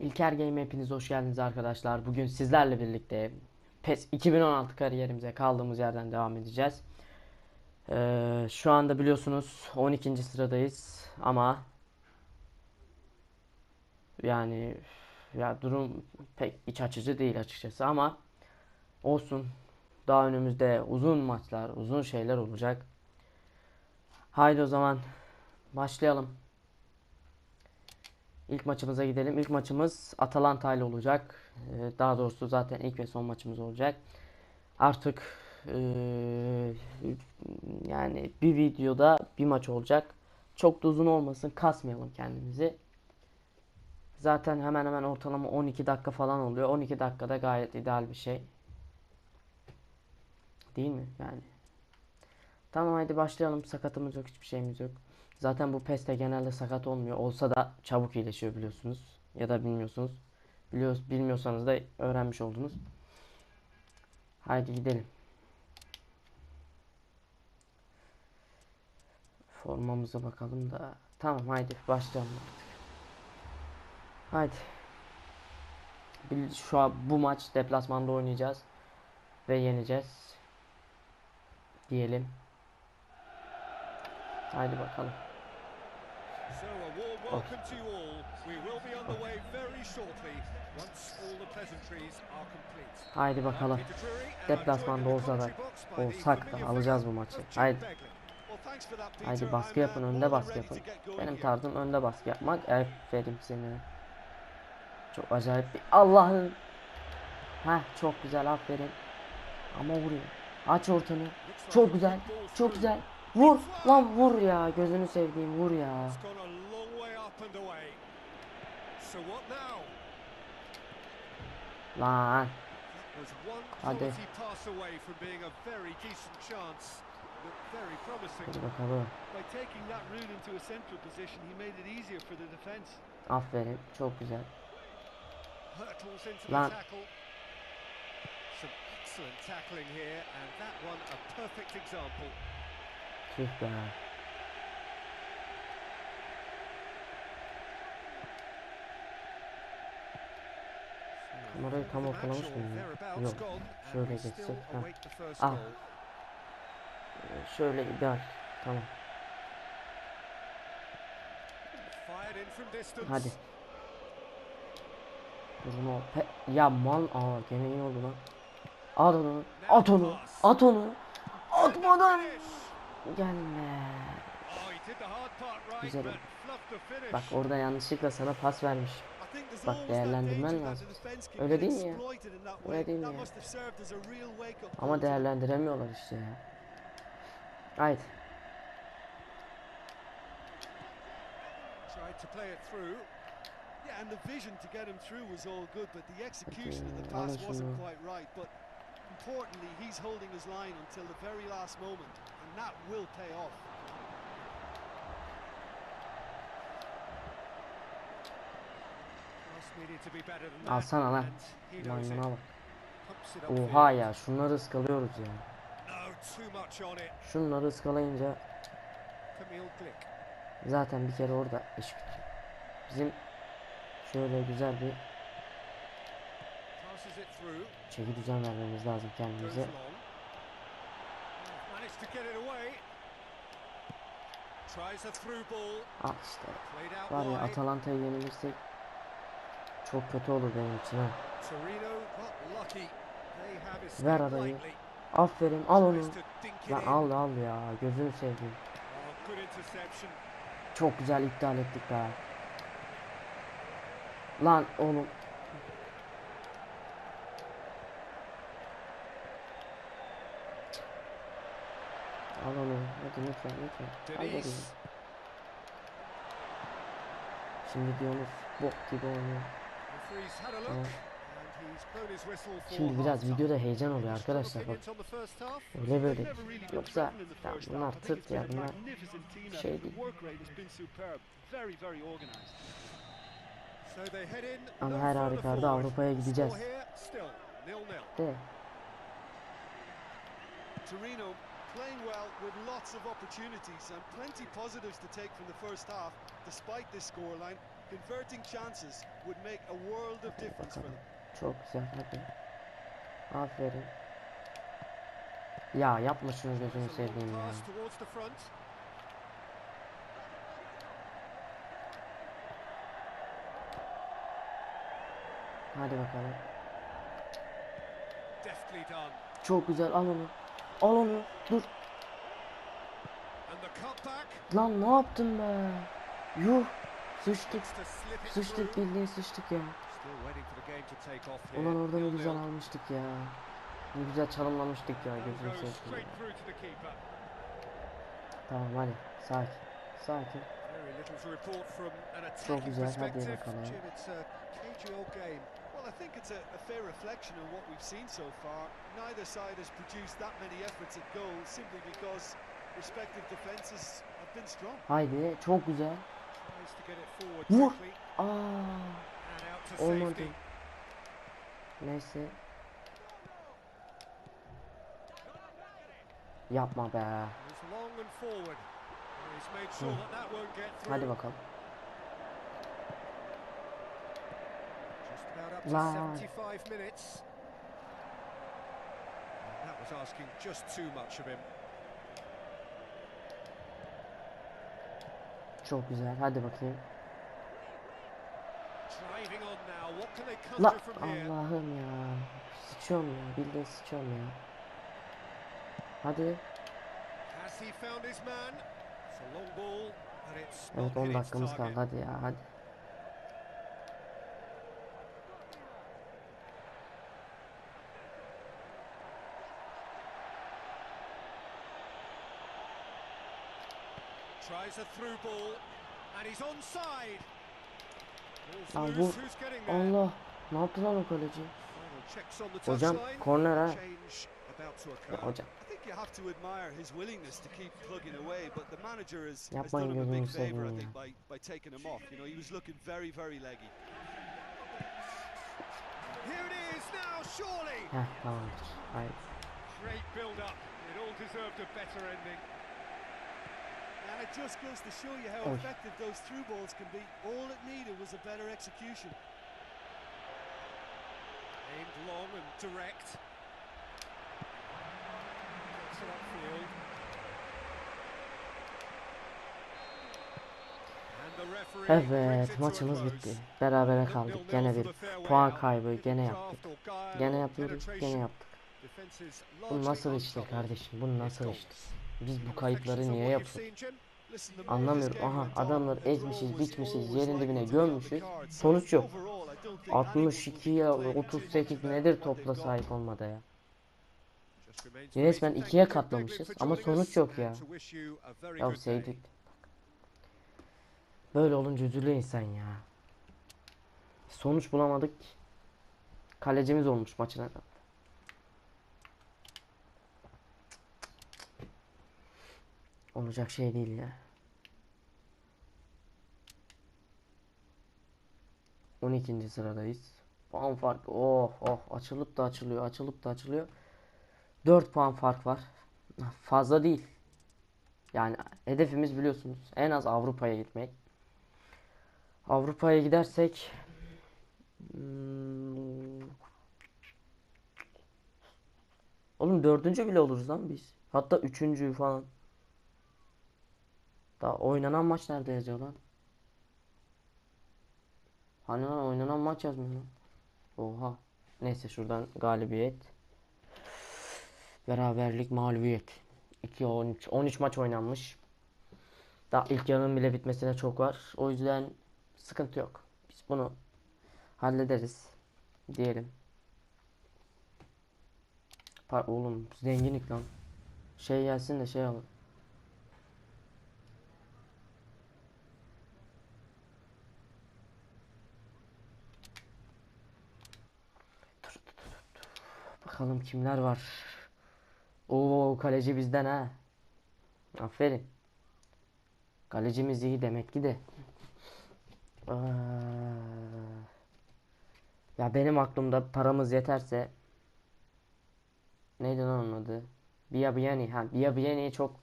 İlker Game hepiniz hoş geldiniz arkadaşlar. Bugün sizlerle birlikte PES 2016 kariyerimize kaldığımız yerden devam edeceğiz. Ee, şu anda biliyorsunuz 12. sıradayız ama yani ya durum pek iç açıcı değil açıkçası ama olsun. Daha önümüzde uzun maçlar, uzun şeyler olacak. Haydi o zaman başlayalım. İlk maçımıza gidelim. İlk maçımız Atalanta ile olacak. Ee, Daha doğrusu zaten ilk ve son maçımız olacak. Artık eee, yani bir videoda bir maç olacak. Çok da uzun olmasın. Kasmayalım kendimizi. Zaten hemen hemen ortalama 12 dakika falan oluyor. 12 dakikada gayet ideal bir şey. Değil mi? Yani. Tamam haydi başlayalım. Sakatımız yok, hiçbir şeyimiz yok. Zaten bu PES'te genelde sakat olmuyor. Olsa da çabuk iyileşiyor biliyorsunuz. Ya da bilmiyorsunuz. Biliyoruz, bilmiyorsanız da öğrenmiş oldunuz. Haydi gidelim. Formamıza bakalım da. Tamam haydi başlayalım artık. Haydi. Şu an bu maç deplasmanda oynayacağız. Ve yeneceğiz. Diyelim. Haydi bakalım. So a warm welcome to you all. We will be on the way very shortly once all the pleasantries are complete. Haydi bakalım. Deplasmanda olsa da olsak da alacağız bu maçı. Haydi. Haydi baskı uh, yapın, more önde baskı yapın. Benim tarzım önde baskı yapmak. Aferin seni. Çok acayip bir Allah'ım. Heh çok güzel aferin. Ama vuruyor. Aç ortanı. Çok güzel. Çok güzel. Vur. Lan vur ya. Gözünü sevdiğim vur ya. Lan. Hadi. Hadi bakalım. Aferin. Çok güzel. Lan. Some excellent tackling here, and that one a perfect example. Tüh be. Kamerayı tam ortalamış mıyım? Yok. Şöyle geçsek. Ha. Ah. Ee, Şöyle ideal. Tamam. Hadi. Bruno. Pe ya mal. Aa gene iyi oldu lan. At onu. At onu. At onu. Atmadan. Gelme. Güzel oldu. Bak orada yanlışlıkla sana pas vermiş. Bak, değerlendirmen lazım. Öyle değil mi ya? Öyle değil mi ya? Ama değerlendiremiyorlar işte ya. Haydi. Yeah, and the vision to get him through was all good, but the execution of the pass wasn't quite right. But importantly, he's holding his line until the very last moment, that will pay off. Alsana lan. Maymuna bak. Oha ya şunları ıskalıyoruz ya. Şunları ıskalayınca zaten bir kere orada iş bitiyor. Bizim şöyle güzel bir çeki düzen vermemiz lazım kendimize. Managed to get it away. Tries a through ball. Ah işte var ya. Atalanta'ya yenilirsek çok kötü olur benim için ha. Ver lightly. Aferin al onu. Tries Lan al al ya gözünü seveyim. Oh. Çok güzel iptal ettik be. Lan oğlum. Al onu. Hadi lütfen lütfen. Al bakayım. Şimdi diyorsunuz bok gibi oynuyor. Tamam. Şimdi biraz videoda heyecan oluyor arkadaşlar bak. Öyle böyle. Yoksa ya bunlar tırt ya bunlar şey değil. Ama her forward. Avrupa'ya gideceğiz. De. Playing well with lots of opportunities and plenty positives to take from the first half, despite this scoreline. Converting chances would make a world of difference for them. Çok güzel hadi. Aferin. Ya yapma şunu gözünü seveyim ya. pass towards the front. Hadi bakalım. Çok güzel al onu. Al onu. Dur. Lan ne yaptın be? Yuh. Sıçtık. Sıçtık bildiğin sıçtık ya. Ulan orada ne güzel almıştık ya. Ne güzel çalımlamıştık ya gözünü seveyim. Tamam hadi. Sakin. Sakin. Çok güzel, hadi bakalım. I think it's a, a fair reflection of what we've seen so far. Neither side has produced that many efforts at goal simply because respective defences have been strong. Haydi. Çok güzel. Vur. Aa. Olmadı. Neyse. Yapma be. It's long and forward. And He's made sure Hı. that that won't get through. Hadi bakalım. Just about up to Lan. 75 minutes. And that was asking just too much of him. Çok güzel. Hadi bakayım. La? Allah'ım ya. Sıçıyorum ya. Bildiğin sıçıyorum ya. Hadi. Has he found his man? It's a long ball, and it's Evet not 10 hit its dakikamız kaldı. Hadi ya hadi. Tries a through ball, and he's onside. Ball's Lan ah, loose. Who's getting there? Allah. Ne yaptı lan o kaleci? Final checks on the Hocam korner ha. Eh? Change about to Ya. Hocam. You have to admire his willingness to keep plugging away, but the manager has, has done him a big favour, I think, by, by taking him off. You know, he was looking very, very leggy. Here it is now, surely. Ah, Heh Great build-up. It all deserved a better ending. And it just goes to show you how Oy. effective those through balls can be. All it needed was a better execution. Aimed long and direct. Gets it upfield. Evet maçımız bitti. Berabere kaldık. Gene bir puan kaybı gene yaptık. Gene or yapıyoruz. Gene yaptık. Bu nasıl untroubled. kardeşim? Bu nasıl Goals. Biz bu kayıpları niye yapıyoruz? Anlamıyorum. Aha draw ezmişiz, biçmişiz, yerin dibine gömmüşüz. Sonuç yok. overall, I don't think anyone will 62'ye complain too much 38 about nedir topla sahip olmada ya. Resmen ikiye katlamışız ama sonuç yok ya. Ya sevdik. Böyle olunca üzülüyor insan ya. Sonuç bulamadık. Kalecimiz olmuş maçın Olacak şey değil ya. 12. sıradayız. Puan fark. Oh oh açılıp da açılıyor, açılıp da açılıyor. 4 puan fark var. Fazla değil. Yani hedefimiz biliyorsunuz en az Avrupa'ya gitmek. Avrupa'ya gidersek hmm, Oğlum dördüncü bile oluruz lan biz. Hatta üçüncü falan. Daha oynanan maç nerede yazıyor lan? Hani lan oynanan maç yazmıyor lan. Oha. Neyse şuradan galibiyet. Beraberlik mağlubiyet. 2 13 13 maç oynanmış. Daha ilk yarının bile bitmesine çok var. O yüzden sıkıntı yok. Biz bunu hallederiz diyelim. Pa oğlum zenginlik lan. Şey gelsin de şey alın. Dur, dur, dur, dur. Bakalım kimler var. Oo kaleci bizden ha. Aferin. Kalecimiz iyi demek ki de. Ya benim aklımda paramız yeterse neydi lan onun adı? Biabiani. Ha Biabiani'yi çok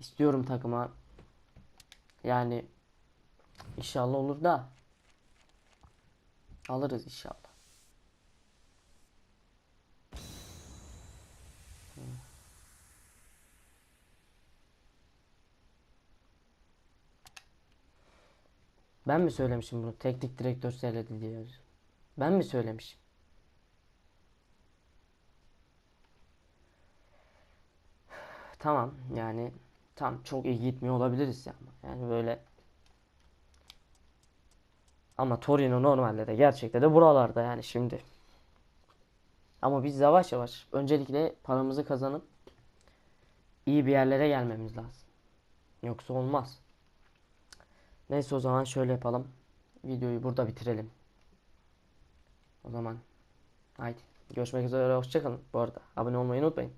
istiyorum takıma. Yani inşallah olur da Alırız inşallah. Ben mi söylemişim bunu? Teknik direktör söyledi diye. Ben mi söylemişim? Tamam yani tam çok iyi gitmiyor olabiliriz yani. Yani böyle ama Torino normalde de gerçekte de buralarda yani şimdi. Ama biz yavaş yavaş öncelikle paramızı kazanıp iyi bir yerlere gelmemiz lazım. Yoksa olmaz. Neyse o zaman şöyle yapalım. Videoyu burada bitirelim. O zaman haydi görüşmek üzere hoşçakalın. Bu arada abone olmayı unutmayın.